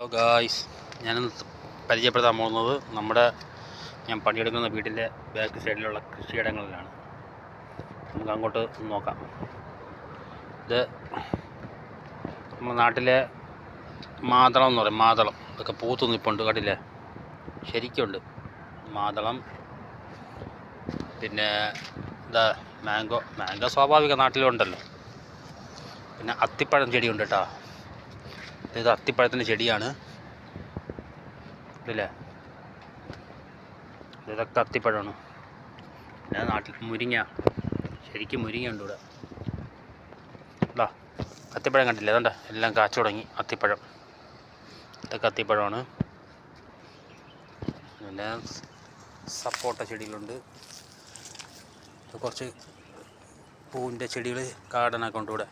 Hello guys ഞാനിന്ന് പരിചയപ്പെടുത്താൻ പോകുന്നത് നമ്മുടെ ഞാൻ പണിയെടുക്കുന്ന വീട്ടിന്റെ ബാക്ക് സൈഡിലുള്ള കൃഷിയിടങ്ങളിലാണ്. നമുക്ക് അങ്ങോട്ട് നോക്കാം. ഇത് നമ്മുടെ നാട്ടിലെ മാതളം എന്ന് പറയും മാതളം. ഇതൊക്കെ പൂത്ത് നിൽപ്പുണ്ട് കണ്ടില്ലേ? ശരിക്കുണ്ട് മാതളം പിന്നെ ഇതാ മാംഗോ മാംഗോ സ്വാഭാവിക നാട്ടിലുണ്ടല്ലോ. പിന്നെ അത്തിപ്പഴം ചെടിയുണ്ട് കേട്ടോ. ഇത് അത്തിപ്പഴത്തിന്റെ ചെടിയാണ്. ഇല്ലേ ഇതൊക്കെ അത്തിപ്പഴമാണ്. പിന്നെ നാട്ടിൽ മുരിങ്ങ. ശരിക്കും മുരിങ്ങ ഉണ്ട് ഇവിടെ. ഇതാ അത്തിപ്പഴം കണ്ടില്ല? അതുകൊണ്ട് എല്ലാം കാച്ചു തുടങ്ങി അത്തിപ്പഴം. ഇതൊക്കെ അത്തിപ്പഴമാണ്. പിന്നെ സപ്പോട്ട ചെടികളുണ്ട്. കുറച്ച് പൂവിന്റെ ചെടികൾ ഗാർഡനൊക്കെ ഉണ്ട് ഇവിടെ.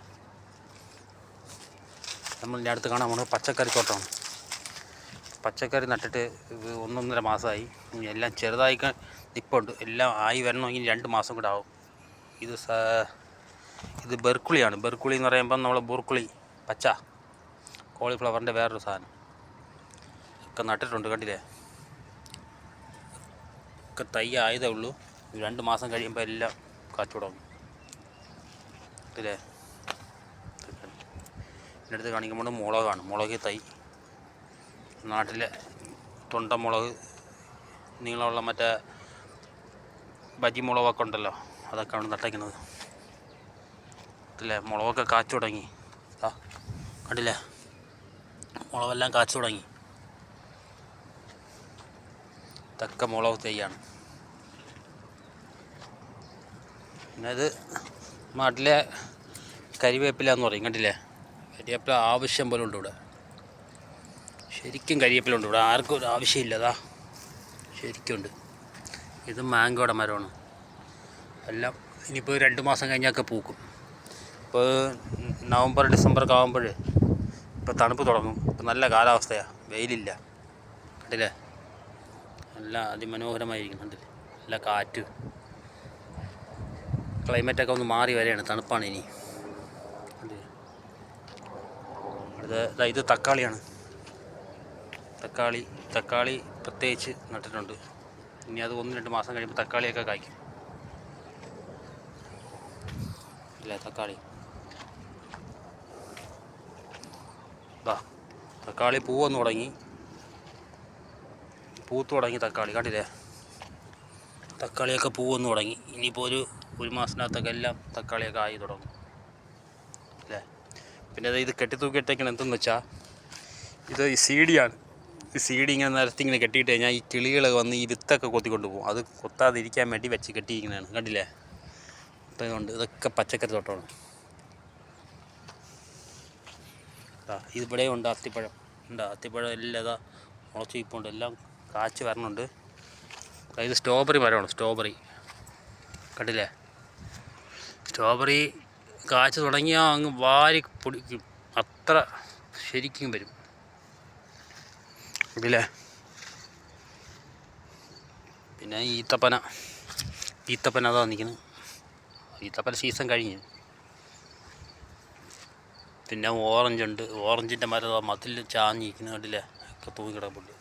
നമ്മൾ ഇതിന്റെ അടുത്ത് കാണാൻ പോകുന്നത് പച്ചക്കറി തോട്ടമാണ്. പച്ചക്കറി നട്ടിട്ട് ഒന്നൊന്നര മാസമായി. എല്ലാം ചെറുതായി നിൽപ്പുണ്ട് എല്ലാം ആയി വരണമെങ്കിൽ രണ്ട് മാസം കൂടെ ആവും. ഇത് ഇത് ബെർക്കുളിയാണ്. ബെർക്കുളി എന്ന് പറയുമ്പം നമ്മൾ ബുർക്കുളി പച്ച കോളിഫ്ലവറിന്റെ വേറൊരു സാധനം. ഒക്കെ നട്ടിട്ടുണ്ട് കണ്ടില്ലേ? ഒക്കെ തൈ ആയതേ ഉള്ളൂ. രണ്ട് മാസം കഴിയുമ്പോൾ എല്ലാം കാച്ചു തുടങ്ങും ഇല്ലേ? എന്റെ അടുത്ത് കാണിക്കുമ്പോൾ മുളകാണ് മുളക് തൈ. നാട്ടിലെ തൊണ്ടമുളക് നീളമുള്ള മറ്റേ ബജി മുളകൊക്കെ ഉണ്ടല്ലോ അതൊക്കെയാണ് നട്ടയ്ക്കുന്നത് അല്ലേ മുളകൊക്കെ കാച്ചു തുടങ്ങി. ആ കണ്ടില്ലേ? മുളകെല്ലാം കാച്ചു തുടങ്ങി. തക്ക മുളക് തൈയാണ്. പിന്നെ ഇത് നാട്ടിലെ കരിവേപ്പില എന്ന് പറയും. കണ്ടില്ലേ? കരിവേപ്പില ആവശ്യം പോലെ ഉണ്ട് ഇവിടെ. ശരിക്കും കരിയപ്പില ഉണ്ട് ഇവിടെ. ആർക്കും ഒരു ആവശ്യമില്ലതാ ശരിക്കും ഉണ്ട്. ഇത് മാങ്കോയുടെ മരമാണ്. എല്ലാം ഇനിയിപ്പോൾ രണ്ട് മാസം കഴിഞ്ഞാൽ പൂക്കും. ഇപ്പോൾ നവംബർ ഡിസംബർ ഒക്കെ ആകുമ്പോൾ ഇപ്പോൾ തണുപ്പ് തുടങ്ങും. ഇപ്പോൾ നല്ല കാലാവസ്ഥയാണ് വെയിലില്ല. കണ്ടില്ലേ? നല്ല അതിമനോഹരമായിരിക്കും കണ്ടില്ലേ? നല്ല കാറ്റ്. ക്ലൈമറ്റൊക്കെ ഒന്ന് മാറി വരെയാണ് തണുപ്പാണ് ഇനി കണ്ടില്ലേ ദാ ഇത് തക്കാളിയാണ്. തക്കാളി തക്കാളി പ്രത്യേകിച്ച് നട്ടിട്ടുണ്ട്. ഇനി അത് ഒന്ന് രണ്ട് മാസം കഴിയുമ്പോൾ തക്കാളിയൊക്കെ കായ്ക്കും. ഇല്ല തക്കാളി? ദാ തക്കാളി പൂവന്ന് തുടങ്ങി. പൂത്ത് തുടങ്ങി തക്കാളി കണ്ടില്ലേ? തക്കാളിയൊക്കെ പൂവന്ന് തുടങ്ങി. ഇനിയിപ്പോൾ ഒരു ഒരു മാസത്തിനകത്തൊക്കെ എല്ലാം തക്കാളിയൊക്കെ ആയി തുടങ്ങും. പിന്നെ ഇത് കെട്ടിത്തൂക്കിയിട്ടേക്കണം എന്തെന്ന് വെച്ചാൽ ഇത് ഈ സീഡിയാണ് ഈ സീഡി ഇങ്ങനെ നിരത്തി ഇങ്ങനെ കെട്ടിയിട്ട് കഴിഞ്ഞാൽ ഈ കിളികൾ വന്ന് ഈ വിത്തൊക്കെ കൊത്തിക്കൊണ്ട് പോകും. അത് കൊത്താതിരിക്കാൻ വേണ്ടി വെച്ച് കെട്ടിയിരിക്കുന്നതാണ് കണ്ടില്ലേ? അപ്പം ഇതുകൊണ്ട് ഇതൊക്കെ പച്ചക്കറി തോട്ടമാണ്. ഇതിവിടെ ഉണ്ട് അത്തിപ്പഴം. ഉണ്ട് അത്തിപ്പഴം എല്ലാം ഇതാ മുളച്ച് ഇപ്പുണ്ട് എല്ലാം കാച്ച് വരണുണ്ട്. അതായത് സ്ട്രോബെറി മരമാണ്. സ്ട്രോബെറി കണ്ടില്ലേ? സ്ട്രോബെറി കാച്ച് തുടങ്ങിയാൽ അങ്ങ് വാരി പൊടിക്കും. അത്ര ശരിക്കും വരും. ഇതില്ലേ പിന്നെ ഈത്തപ്പന. ഈത്തപ്പന അതാ നിൽക്കുന്നത്. ഈത്തപ്പന സീസൺ കഴിഞ്ഞ്. പിന്നെ ഓറഞ്ച് ഉണ്ട്. ഓറഞ്ചിന്റെ മരം മതിൽ ചാഞ്ഞിരിക്കുന്നത് കണ്ടില്ലേ? ഒക്കെ തൂങ്ങി കിടപ്പുണ്ട്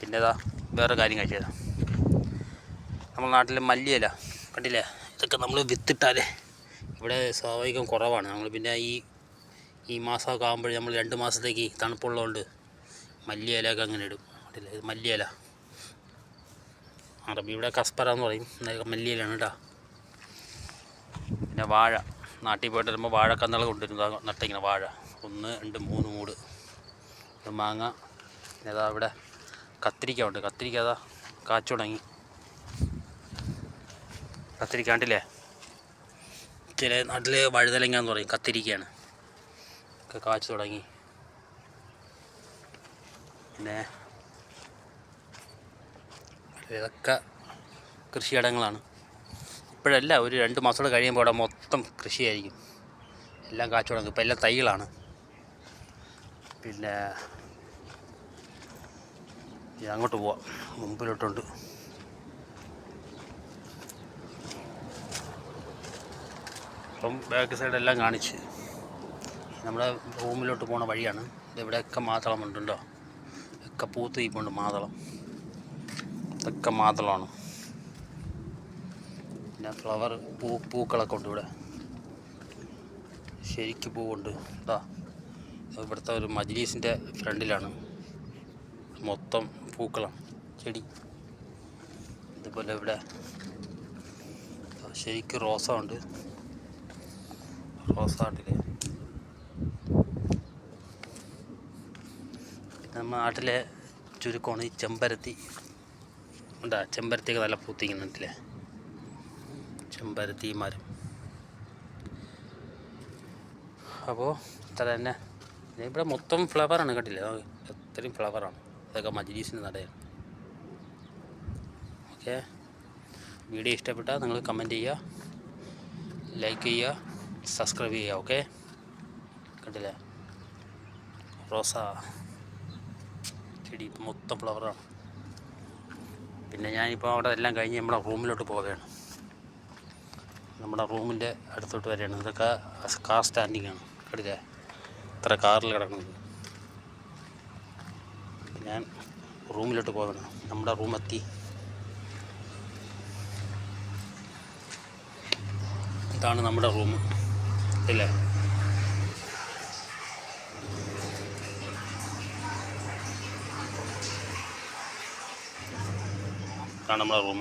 പിന്നെ ഇതാ വേറെ കാര്യം കഴിച്ചതാ നമ്മുടെ നാട്ടിലെ മല്ലിയല്ല കണ്ടില്ലേ? ഇതൊക്കെ നമ്മൾ വിത്തിട്ടാലേ ഇവിടെ സ്വാഭാവികം കുറവാണ്. നമ്മൾ പിന്നെ ഈ ഈ മാസമൊക്കെ ആകുമ്പോൾ നമ്മൾ രണ്ട് മാസത്തേക്ക് തണുപ്പുള്ളതുകൊണ്ട് മല്ലിയിലൊക്കെ അങ്ങനെ ഇടും. ഇത് മല്ലിയില ഇവിടെ കസ്പറ എന്ന് പറയും. മല്ലിയിലാണ് കേട്ടോ. പിന്നെ വാഴ. നാട്ടിൽ പോയിട്ട് വരുമ്പോൾ വാഴക്കന്നുകൾ കൊണ്ടുവരും ഇതാ നട്ടിങ്ങനെ വാഴ. ഒന്ന് രണ്ട് മൂന്ന് മൂട്. മാങ്ങ. ഏതാ ഇവിടെ കത്തിരിക്ക ഉണ്ട്. കത്തിരിക്ക അതാ കാച്ചു തുടങ്ങി. കത്തിരിക്ക കണ്ടില്ലേ? ചില നാട്ടിൽ വഴുതലങ്ങ എന്ന് പറയും കത്തിരിക്കയാണ്. ഒക്കെ കാച്ചു തുടങ്ങി. പിന്നെ ഇതൊക്കെ കൃഷിയിടങ്ങളാണ്. ഇപ്പോഴല്ല ഒരു രണ്ട് മാസം കൂടെ കഴിയുമ്പോൾ അവിടെ മൊത്തം കൃഷിയായിരിക്കും. എല്ലാം കാച്ചു തുടങ്ങും. ഇപ്പം എല്ലാം തൈകളാണ്. പിന്നെ അങ്ങോട്ട് പോവാം. മുമ്പിലോട്ടുണ്ട്. അപ്പം ബാക്ക് സൈഡെല്ലാം കാണിച്ച്. നമ്മുടെ റൂമിലോട്ട് പോണ വഴിയാണ്. ഇവിടെയൊക്കെ മാതളം ഉണ്ടല്ലോ ഒക്കെ പൂത്ത് ഇപ്പോണ്ട് മാതളം. ഇതൊക്കെ മാതളമാണ്. പിന്നെ ഫ്ലവർ പൂ പൂക്കളൊക്കെ ഉണ്ട് ഇവിടെ. ശരിക്ക് പൂവുണ്ട്. ഇതാ ഇവിടുത്തെ ഒരു മജ്ലീസിന്റെ ഫ്രണ്ടിലാണ്. മൊത്തം പൂക്കളാണ് ചെടി. ഇതുപോലെ ഇവിടെ ശരിക്കും റോസ ഉണ്ട്. റോസ പിന്നെ നമ്മുടെ നാട്ടിലെ ചുരുക്കമാണ് ഈ ചെമ്പരത്തി. ഉണ്ടാ? ചെമ്പരത്തിയൊക്കെ നല്ല പൂത്തിക്കുന്നുണ്ടല്ലേ ചെമ്പരത്തി മരം അപ്പോൾ ഇത്ര തന്നെ. ഇവിടെ മൊത്തം ഫ്ലവറാണ് കേട്ടില്ലേ എത്രയും ഫ്ലവറാണ് ഇതൊക്കെ മജ്ലീസിന്റെ നടയാണ്. ഓക്കെ വീഡിയോ ഇഷ്ടപ്പെട്ടാൽ നിങ്ങൾ കമന്റ് ചെയ്യുക. ലൈക്ക് ചെയ്യുക. സബ്സ്ക്രൈബ് ചെയ്യുക ഓക്കെ? കണ്ടില്ലേ? റോസ ചെടി മൊത്തം ഫ്ലവറാണ്. പിന്നെ ഞാനിപ്പോൾ അവിടെ എല്ലാം കഴിഞ്ഞ് നമ്മുടെ റൂമിലോട്ട് പോവുകയാണ്. നമ്മുടെ റൂമിന്റെ അടുത്തോട്ട് വരെയാണ് ഇതൊക്കെ കാർ സ്റ്റാൻഡിങ് ആണ്. കണ്ടില്ലേ? ഇത്ര കാറിൽ കിടക്കുന്നത്. ഞാൻ റൂമിലോട്ട് പോവുകയാണ്. നമ്മുടെ റൂമെത്തി. ഇതാണ് നമ്മുടെ റൂം. ഇല്ലേ ഇതാണ് നമ്മുടെ റൂം